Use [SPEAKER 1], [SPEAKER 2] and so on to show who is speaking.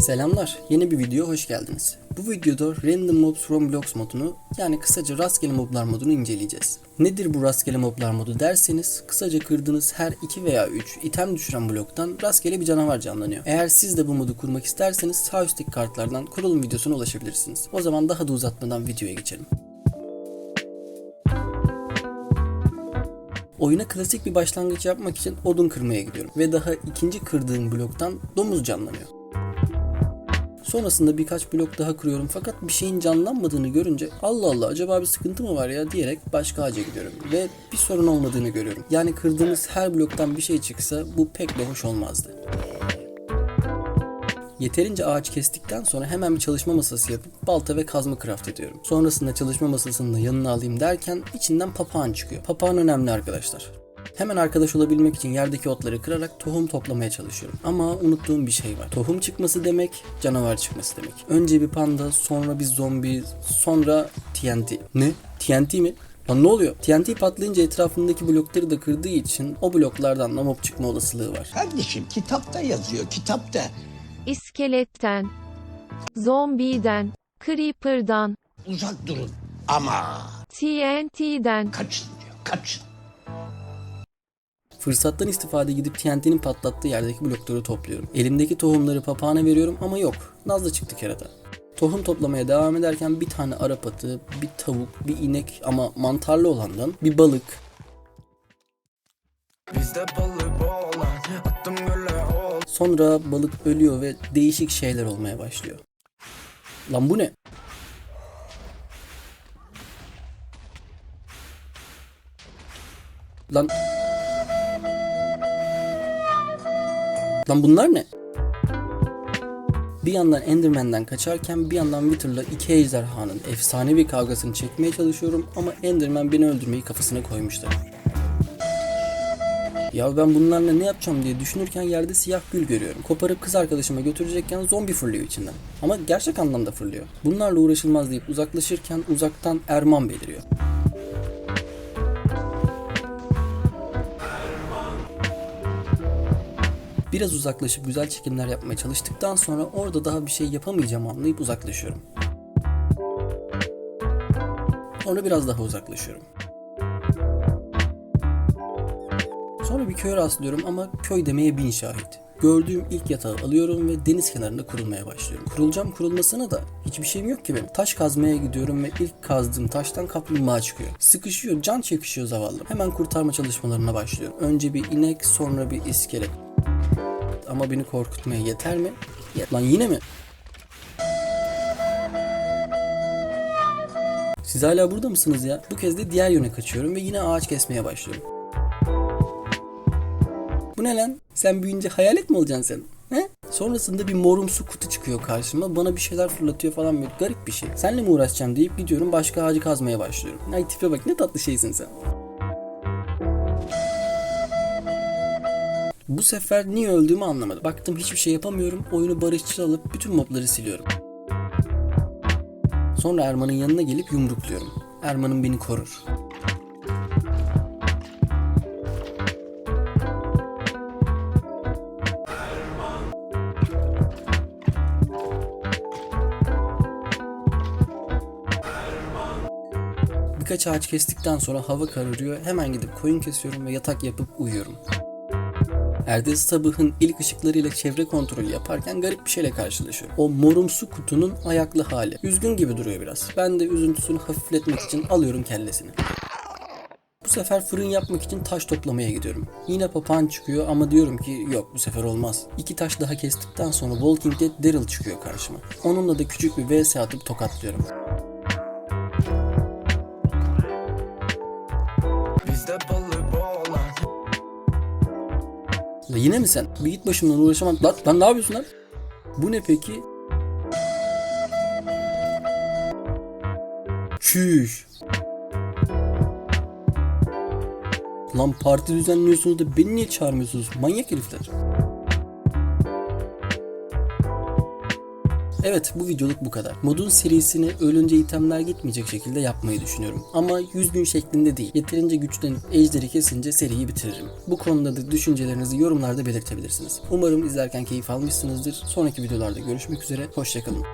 [SPEAKER 1] Selamlar, yeni bir videoya hoş geldiniz. Bu videoda Random Mobs from Blocks modunu yani kısaca rastgele moblar modunu inceleyeceğiz. Nedir bu rastgele moblar modu derseniz kısaca kırdığınız her 2 veya 3 item düşüren bloktan rastgele bir canavar canlanıyor. Eğer siz de bu modu kurmak isterseniz sağ üstteki kartlardan kurulum videosuna ulaşabilirsiniz. O zaman daha da uzatmadan videoya geçelim. Oyuna klasik bir başlangıç yapmak için odun kırmaya gidiyorum ve daha ikinci kırdığım bloktan domuz canlanıyor. Sonrasında birkaç blok daha kuruyorum fakat bir şeyin canlanmadığını görünce Allah Allah acaba bir sıkıntı mı var ya diyerek başka ağaca gidiyorum ve bir sorun olmadığını görüyorum. Yani kırdığımız her bloktan bir şey çıksa bu pek de hoş olmazdı. Yeterince ağaç kestikten sonra hemen bir çalışma masası yapıp balta ve kazma craft ediyorum. Sonrasında çalışma masasını da yanına alayım derken içinden papağan çıkıyor. Papağan önemli arkadaşlar. Hemen arkadaş olabilmek için yerdeki otları kırarak tohum toplamaya çalışıyorum. Ama unuttuğum bir şey var. Tohum çıkması demek, canavar çıkması demek. Önce bir panda, sonra bir zombi, sonra TNT. Ne? TNT mi? Lan ne oluyor? TNT patlayınca etrafındaki blokları da kırdığı için o bloklardan da mob çıkma olasılığı var.
[SPEAKER 2] Kardeşim kitapta yazıyor kitapta.
[SPEAKER 3] İskeletten, zombiden, creeper'dan,
[SPEAKER 2] Uzak durun ama
[SPEAKER 3] TNT'den,
[SPEAKER 2] kaçın diyor kaçın.
[SPEAKER 1] Fırsattan istifade gidip TNT'nin patlattığı yerdeki blokları topluyorum. Elimdeki tohumları papağana veriyorum ama yok. Nazlı çıktı kerata. Tohum toplamaya devam ederken bir tane arap atı, bir tavuk, bir inek ama mantarlı olandan, bir balık,
[SPEAKER 4] Bizde balık olan Attım göle ol
[SPEAKER 1] Sonra balık ölüyor ve değişik şeyler olmaya başlıyor. Lan bu ne? Lan Lan bunlar ne? Bir yandan Enderman'den kaçarken bir yandan Wither'la iki ejderhanın efsanevi kavgasını çekmeye çalışıyorum ama Enderman beni öldürmeyi kafasına koymuştu. Ya ben bunlarla ne yapacağım diye düşünürken yerde siyah gül görüyorum. Koparıp kız arkadaşıma götürecekken zombi fırlıyor içinden. Ama gerçek anlamda fırlıyor. Bunlarla uğraşılmaz deyip uzaklaşırken uzaktan Erman beliriyor. Biraz uzaklaşıp güzel çekimler yapmaya çalıştıktan sonra orada daha bir şey yapamayacağım anlayıp uzaklaşıyorum. Sonra biraz daha uzaklaşıyorum. Sonra bir köye rastlıyorum ama köy demeye bin şahit. Gördüğüm ilk yatağı alıyorum ve deniz kenarında kurulmaya başlıyorum. Kurulacağım kurulmasına da hiçbir şeyim yok ki benim. Taş kazmaya gidiyorum ve ilk kazdığım taştan kaplumbağa çıkıyor. Sıkışıyor, can çekişiyor zavallı. Hemen kurtarma çalışmalarına başlıyorum. Önce bir inek, sonra bir iskelet. Ama beni korkutmaya yeter mi? Lan yine mi? Siz hala burada mısınız ya? Bu kez de diğer yöne kaçıyorum ve yine ağaç kesmeye başlıyorum. Bu ne lan? Sen büyüyünce hayalet mi olacaksın sen? He? Sonrasında bir morumsu kutu çıkıyor karşıma. Bana bir şeyler fırlatıyor falan böyle garip bir şey. Senle mi uğraşacağım deyip gidiyorum başka ağacı kazmaya başlıyorum. Ay tipe bak ne tatlı şeysin sen. Bu sefer niye öldüğümü anlamadım. Baktım hiçbir şey yapamıyorum. Oyunu barışçıl alıp bütün mobları siliyorum. Sonra Erman'ın yanına gelip yumrukluyorum. Erman'ın beni korur. Birkaç ağaç kestikten sonra hava kararıyor. Hemen gidip koyun kesiyorum ve yatak yapıp uyuyorum. Ertesi sabahın ilk ışıklarıyla çevre kontrolü yaparken garip bir şeyle karşılaşıyorum. O morumsu kutunun ayaklı hali. Üzgün gibi duruyor biraz. Ben de üzüntüsünü hafifletmek için alıyorum kellesini. Bu sefer fırın yapmak için taş toplamaya gidiyorum. Yine papağan çıkıyor ama diyorum ki yok bu sefer olmaz. İki taş daha kestikten sonra Walking Dead Daryl çıkıyor karşıma. Onunla da küçük bir vs atıp tokatlıyorum. Yine mi sen? Bir git başımdan uğraşamam. Lan, lan ne yapıyorsun lan? Bu ne peki? Çüş. Lan parti düzenliyorsunuz da beni niye çağırmıyorsunuz? Manyak herifler. Evet bu videoluk bu kadar. Modun serisini ölünce itemler gitmeyecek şekilde yapmayı düşünüyorum. Ama 100 gün şeklinde değil. Yeterince güçlenip ejderi kesince seriyi bitiririm. Bu konuda da düşüncelerinizi yorumlarda belirtebilirsiniz. Umarım izlerken keyif almışsınızdır. Sonraki videolarda görüşmek üzere. Hoşçakalın.